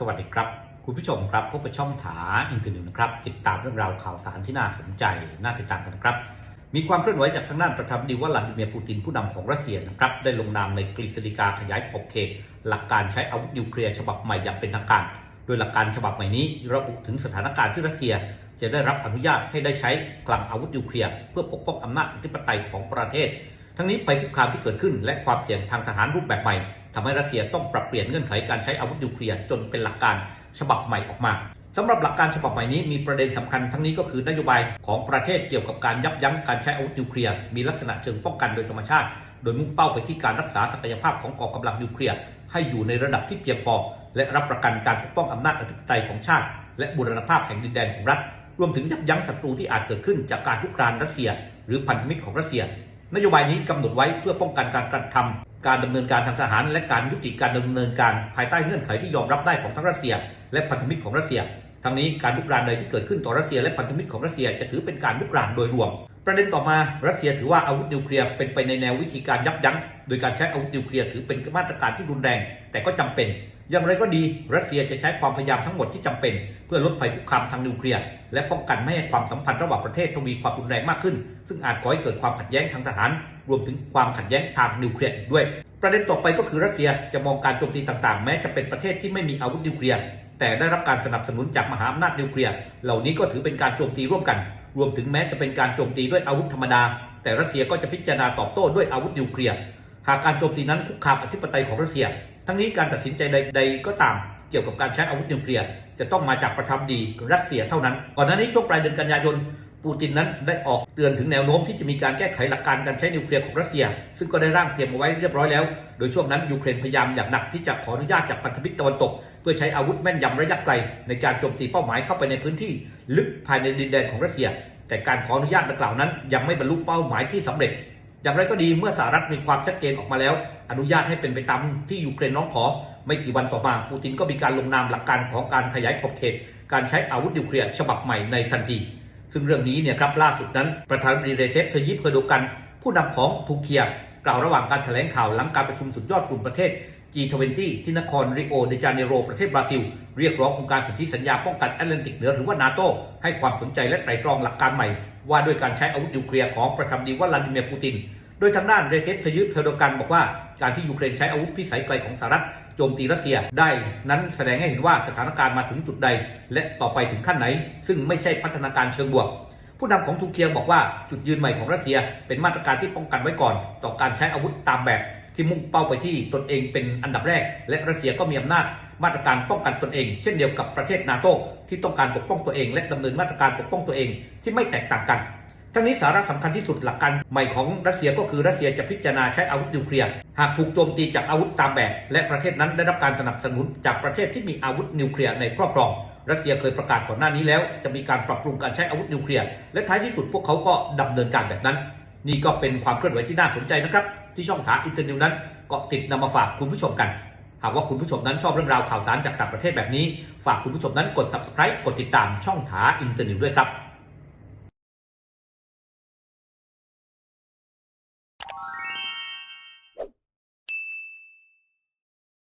สวัสดีครับ คุณผู้ชมครับพบกับช่องถาอินเทอร์เน็ตนะครับ ติดตามเรื่องราวข่าวสารที่น่าสนใจ น่าติดตามกันครับ มีความเคลื่อนไหวจากทางด้านประธานาธิบดีวลาดิเมียร์ปูตินผู้นำของรัสเซียนะครับ ได้ลงนามในกฤษฎีกาขยายขอบเขตหลักการใช้อาวุธนิวเคลียร์ฉบับใหม่อย่างเป็นทางการ โดยหลักการฉบับใหม่นี้ระบุถึงสถานการณ์ที่รัสเซีย จะได้รับอนุญาตให้ได้ใช้กลั่นอาวุธนิวเคลียร์เพื่อปกป้องอำนาจอธิปไตยของประเทศ ทั้งนี้ภัยคุกคามที่เกิดขึ้น และความเสี่ยงทางทหารรูปแบบใหม่ ทำให้รัสเซียต้องปรับเปลี่ยนเงื่อนไขการใช้อาวุธนิวเคลียร์จนเป็นหลักการฉบับใหม่ออกมาสำหรับหลักการฉบับใหม่นี้มีประเด็นสำคัญทั้งนี้ก็คือนโยบายของประเทศเกี่ยวกับการยับยั้งการใช้อาวุธนิวเคลียร์มีลักษณะเชิงป้องกันโดยธรรมชาติ โดยมุ่งเป้าไปที่การรักษาศักยภาพของกองกำลังนิวเคลียร์ให้อยู่ในระดับที่เพียงพอ และรับประกันการปกป้องอำนาจอธิปไตยของชาติ และบูรณภาพแห่งดินแดนของรัฐ รวมถึงยับยั้งศัตรูที่อาจเกิดขึ้นจากการลุกรานรัสเซีย หรือพันธมิตรของรัสเซีย นโยบายนี้กำหนดไว้เพื่อป้องกันการกระทำ การดำเนินการทางทหาร และการยุติการดำเนินการภายใต้เงื่อนไขที่ยอมรับได้ของทั้งรัสเซีย และพันธมิตรของรัสเซีย ทั้งนี้การลุกรานใดที่เกิดขึ้นต่อรัสเซียและพันธมิตรของรัสเซียจะถือเป็นการลุกรานโดยรวม ประเด็นต่อมารัสเซียถือว่าอาวุธนิวเคลียร์เป็นไปในแนววิธีการยับยั้ง โดยการใช้อาวุธนิวเคลียร์ถือเป็นมาตรการที่รุนแรง แต่ก็จำเป็น อย่างไรก็ดี รัสเซียจะใช้ความพยายามทั้งหมดที่จำเป็น เพื่อลดภัยคุกคามทางนิวเคลียร์และป้องกันไม่ให้ความสัมพันธ์ระหว่างประเทศทวีความรุนแรงมากขึ้น ซึ่งอาจก่อให้เกิดความขัดแย้งทางทหาร รวมถึงความขัดแย้งทางนิวเคลียร์อีกด้วย ประเด็นต่อไปก็คือรัสเซียจะมองการโจมตีต่างๆ แม้จะเป็นประเทศที่ไม่มีอาวุธนิวเคลียร์แต่ได้รับการสนับสนุนจากมหาอำนาจนิวเคลียร์เหล่านี้ก็ถือเป็นการโจมตีร่วมกัน รวมถึงแม้จะเป็นการโจมตีด้วยอาวุธธรรมดา แต่รัสเซียก็จะพิจารณาตอบโต้ด้วยอาวุธนิวเคลียร์หากการโจมตีนั้นคุกคามอธิปไตยของรัสเซีย ทั้งนี้การตัดสินใจใดๆก็ตามเกี่ยวกับการใช้อาวุธนิวเคลียร์จะต้องมาจากประธานาธิบดีรัสเซียเท่านั้น ก่อนหน้านี้ช่วงปลายเดือนกันยายนปูตินนั้นได้ออกเตือนถึงแนวโน้มที่จะมีการแก้ไขหลักการการใช้นิวเคลียร์ของรัสเซีย ซึ่งก็ได้ร่างเตรียมเอาไว้เรียบร้อยแล้ว โดยช่วงนั้นยูเครนพยายามอย่างหนักที่จะขออนุญาตจากพันธมิตรตะวันตก เพื่อใช้อาวุธแม่นยำระยะไกล ในการโจมตีเป้าหมายเข้าไปในพื้นที่ ลึกภายในดินแดนของรัสเซีย แต่การขออนุญาตดังกล่าวนั้น ยังไม่บรรลุเป้าหมายที่สำเร็จ อย่างไรก็ดีเมื่อสหรัฐมีความชัดเจนออกมาแล้ว อนุญาตให้เป็นไปตามที่ยูเครนน้องขอ ไม่กี่วันต่อมาปูตินก็มีการลงนามหลักการของการขยายขอบเขต การใช้อาวุธนิวเคลียร์ฉบับใหม่ในทันที ซึ่งเรื่องนี้เนี่ยครับล่าสุดนั้นประธานาธิบดีเรเซปเทยิปเอร์โดกัน ผู้นำของทูเคียกล่าวระหว่างการแถลงข่าวหลังการประชุมสุดยอดกลุ่มประเทศ G20 ที่นครริโอเดจาเนโรประเทศบราซิล เรียกร้ององค์การสนธิสัญญาป้องกันแอตแลนติกเหนือหรือว่านาโตให้ความสนใจและไตร่ตรองหลักการใหม่ ว่าด้วยการใช้อาวุธนิวเคลียร์ของประธานาธิบดีวลาดิเมียร์ปูติน โดยทางด้านเรเซปเทยิปเอร์โดกันบอกว่าการที่ยูเครนใช้อาวุธพิสัยไกลของสหรัฐโจมตีรัสเซียได้นั้นแสดงให้เห็นว่าสถานการณ์มาถึงจุดใด และต่อไปถึงขั้นไหน ซึ่งไม่ใช่พัฒนาการเชิงบวกผู้นำของทูเกียบอกว่าจุดยืนใหม่ของรัสเซียเป็นมาตรการที่ป้องกันไว้ก่อน ต่อการใช้อาวุธตามแบบ ที่มุ่งเป้าไปที่ตนเองเป็นอันดับแรก และรัสเซียก็มีอำนาจมาตรการป้องกันตนเอง เช่นเดียวกับประเทศนาโตที่ต้องการปกป้องตัวเอง และดำเนินมาตรการปกป้องตัวเองที่ไม่แตกต่างกันทั้งนี้สาระสำคัญที่สุดหลักการใหม่ของรัสเซียก็คือรัสเซียจะพิจารณาใช้อาวุธนิวเคลียร์หากถูกโจมตีจากอาวุธตามแบบ และประเทศนั้นได้รับการสนับสนุนจากประเทศที่มีอาวุธนิวเคลียร์ในครอบครอง รัสเซียเคยประกาศก่อนหน้านี้แล้ว จะมีการปรับปรุงการใช้อาวุธนิวเคลียร์และท้ายที่สุดพวกเขาก็ดำเนินการแบบนั้น นี่ก็เป็นความเคลื่อนไหวที่น่าสนใจนะครับ ที่ช่องทางอินเตอร์เน็ตนั้นเกาะติดนำมาฝากคุณผู้ชมกัน หากว่าคุณผู้ชมนั้นชอบเรื่องราวข่าวสารจากต่างประเทศแบบนี้ ฝากคุณผู้ชมนั้นกด subscribe กดติดตามช่องทาอินเตอร์เน็ตด้วยครับ